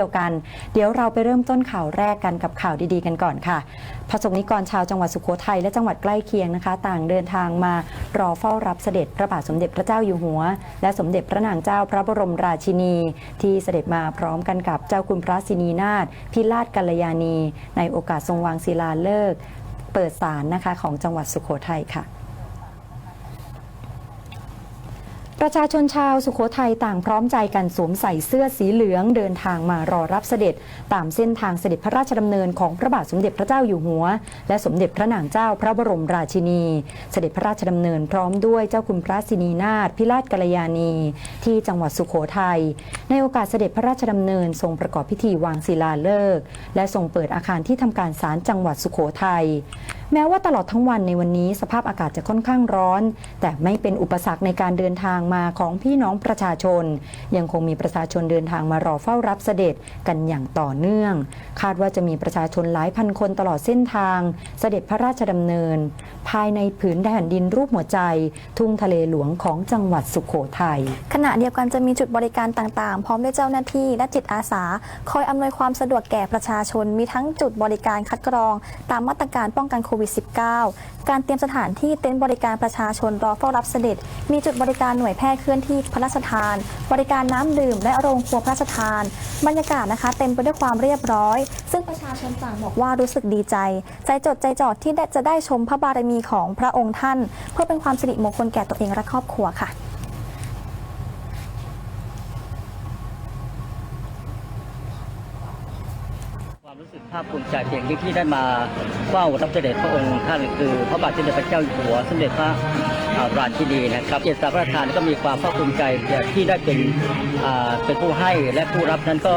เดียวกันเดี๋ยวเราไปเริ่มต้นข่าวแรกกันกับข่าวดีๆกันก่อนค่ะพระสงฆ์นิกรชาวจังหวัดสุโขทัยและจังหวัดใกล้เคียงนะคะ ต่างเดินทางมารอเฝ้ารับเสด็จพระบาทสมเด็จพระเจ้าอยู่หัว และสมเด็จพระนางเจ้าพระบรมราชินี ที่เสด็จมาพร้อมกันกับเจ้าคุณพระสินีนาถพิราชกัลยาณี ในโอกาสทรงวางศิลาฤกษ์เปิดศาลนะคะของจังหวัดสุโขทัยค่ะ ประชาชนชาวสุโขทัยต่างพร้อมใจกันสวมใส่เสื้อสีเหลืองเดินทางมารอรับเสด็จ ตามเส้นทางเสด็จพระราชดำเนินของพระบาทสมเด็จพระเจ้าอยู่หัว และสมเด็จพระนางเจ้าพระบรมราชินี เสด็จพระราชดำเนินพร้อมด้วยเจ้าคุณพระสินีนาถพิราชกัลยาณี ที่จังหวัดสุโขทัยในโอกาสเสด็จพระราชดำเนินทรงประกอบพิธีวางศิลาฤกษ์และทรงเปิดอาคารที่ทำการศาลจังหวัดสุโขทัย แม้ว่าตลอดทั้งวันในวันนี้สภาพอากาศจะค่อนข้างร้อน แต่ไม่เป็นอุปสรรคในการเดินทางมาของพี่น้องประชาชน ยังคงมีประชาชนเดินทางมารอเฝ้ารับเสด็จกันอย่างต่อเนื่อง คาดว่าจะมีประชาชนหลายพันคนตลอดเส้นทาง เสด็จพระราชดำเนินภายในผืนแผ่นดินรูปหัวใจ ทุ่งทะเลหลวงของจังหวัดสุโขทัยขณะเดียวกันจะมีจุดบริการต่างๆ พร้อมด้วยเจ้าหน้าที่และจิตอาสา คอยอำนวยความสะดวกแก่ประชาชน มีทั้งจุดบริการคัดกรอง ตามมาตรการป้องกันโควิด -19 การเตรียมสถานที่เต็นท์บริการประชาชนรอเฝ้ารับเสด็จ มีจุดบริการหน่วยแพทย์เคลื่อนที่พระราชทาน บริการน้ำดื่มและโรงครัวพระราชทาน บรรยากาศนะคะ เต็มไปด้วยความเรียบร้อย ซึ่งประชาชนต่างบอกว่ารู้สึกดีใจ ใจจดใจจ่อที่จะได้ชมพระบารมีีของพระองค์ท่าน เพื่อเป็นความสิริมงคลแก่ตัวเองและครอบครัวค่ะ ความ รู้สึกภาคภูมิใจเพียงยิ่งที่ได้มาเฝ้ารับเสด็จพระองค์ท่านคือ พระบาทสมเด็จพระเจ้าอยู่หัวสมเด็จพระอ่าราชินีนะครับเจตสาพระราชทานก็มีความภาคภูมิใจที่ได้เป็นเป็นผู้ให้และผู้รับนั้นก็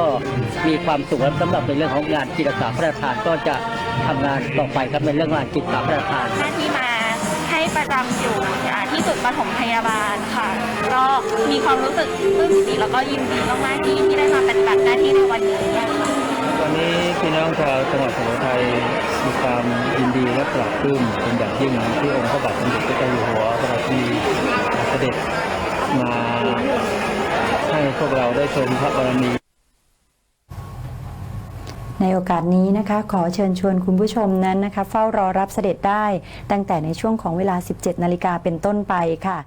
มีความสุขและสำหรับในเรื่องของงานจิตสาพระราชทานก็จะทำงานต่อไปครับในเรื่องงานจิตสาพระราชทานหน้าที่มาให้ประจำอยู่ที่จุดปฐมพยาบาลค่ะก็มีความรู้สึกปลื้มปิติแล้วก็ยินดีมากๆที่ที่ได้มาปฏิบัติหน้าที่ในวันนี้ พี่น้องชาวจังหวัดสุโขทัยมีความยินดีและปลาบปลื้มเป็นอย่างยิ่งที่องค์พระบาทสมเด็จพระเจ้าอยู่หัวพระราชีเสด็จมาให้พวกเราได้ชมพระบารมีในโอกาสนี้นะคะขอเชิญชวนคุณผู้ชมนั้นนะคะ เฝ้ารอรับเสด็จได้ตั้งแต่ในช่วงของเวลา 17 นาฬิกาเป็นต้นไปค่ะ